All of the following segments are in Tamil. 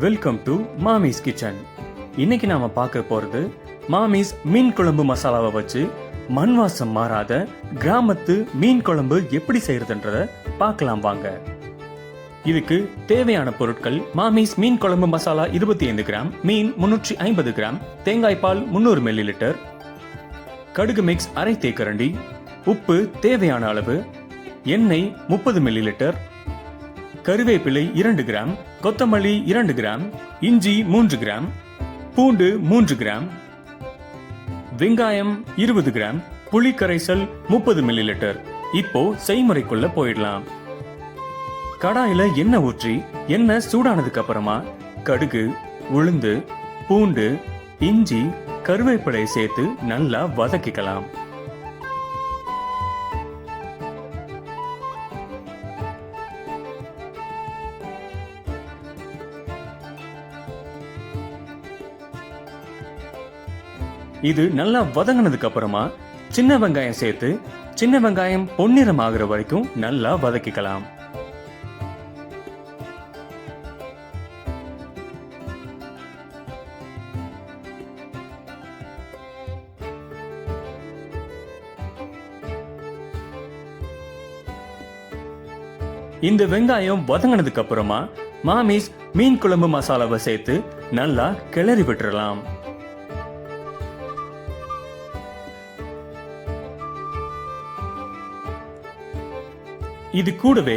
வெல்கம் டு மாமிஸ் கிச்சன் இன்னைக்கு நாம பார்க்க போறது மாமிஸ் மீன் குழம்பு மசாலாவை வச்சு மண் வாசம் மாறாத கிராமத்து மீன் குழம்பு எப்படி செய்யறதுன்றத பார்க்கலாம் வாங்க. இதுக்கு தேவையான பொருட்கள் மாமிஸ் மீன் குழம்பு மசாலா இருபத்தி ஐந்து கிராம் மீன் முன்னூற்றி ஐம்பது கிராம் தேங்காய் பால் முன்னூறு மில்லி லிட்டர் கடுகு மிக்ஸ் அரை தேக்கரண்டி உப்பு தேவையான அளவு எண்ணெய் முப்பது மில்லி லிட்டர் கருவேப்பிலை இரண்டு கிராம் கொத்தமல்லி இரண்டு கிராம் இஞ்சி மூன்று கிராம் பூண்டு மூன்று கிராம் வெங்காயம் இருபது கிராம் புளி கரைசல் முப்பது மில்லி லிட்டர் இப்போ செய்முறைக்குள்ள போயிடலாம். கடாயில எண்ணெய் ஊற்றி எண்ணெய் சூடானதுக்கு அப்புறமா கடுகு உளுந்து பூண்டு இஞ்சி கருவேப்பிலை சேர்த்து நல்லா வதக்கிக்கலாம். இது நல்லா வதங்கினதுக்கு அப்புறமா சின்ன வெங்காயம் சேர்த்து சின்ன வெங்காயம் பொன்னிறம் ஆகுற வரைக்கும் நல்லா வதக்கிக்கலாம். இந்த வெங்காயம் வதங்கினதுக்கு அப்புறமா மாமிஸ் மீன் குழம்பு மசாலாவை சேர்த்து நல்லா கிளறி விட்டுறலாம். இது கூடவே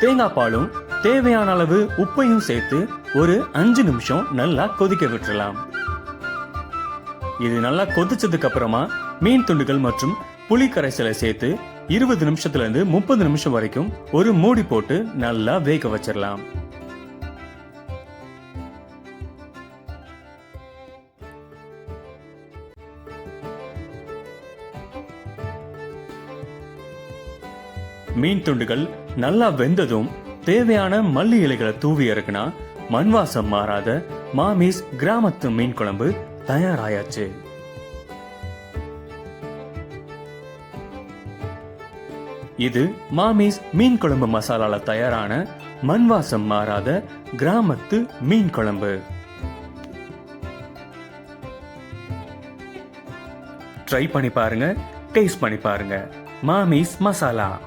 தேங்காய் பாலும் தேவையான அளவு உப்பையும் சேர்த்து ஒரு அஞ்சு நிமிஷம் நல்லா கொதிக்க விட்டுறலாம். இது நல்லா கொதிச்சதுக்கு அப்புறமா மீன் துண்டுகள் மற்றும் புளி கரைசலை சேர்த்து இருபது நிமிஷத்துல இருந்து முப்பது நிமிஷம் வரைக்கும் ஒரு மூடி போட்டு நல்லா வேக வச்சிடலாம் மீன் துண்டுகள் நல்லா வெந்ததும் தேவையான மல்லி இலைகளை தூவி இறக்குனா மண் வாசம் மாறாத மாமிஸ் கிராமத்து மீன் குழம்பு தயாராயாச்சு. இது மாமிஸ் மீன் குழம்பு மசாலால தயாரான மண் வாசம் மாறாத கிராமத்து மீன் குழம்பு. ட்ரை பண்ணி பாருங்க டேஸ்ட் பண்ணி பாருங்க. மாமிஸ் மசாலா.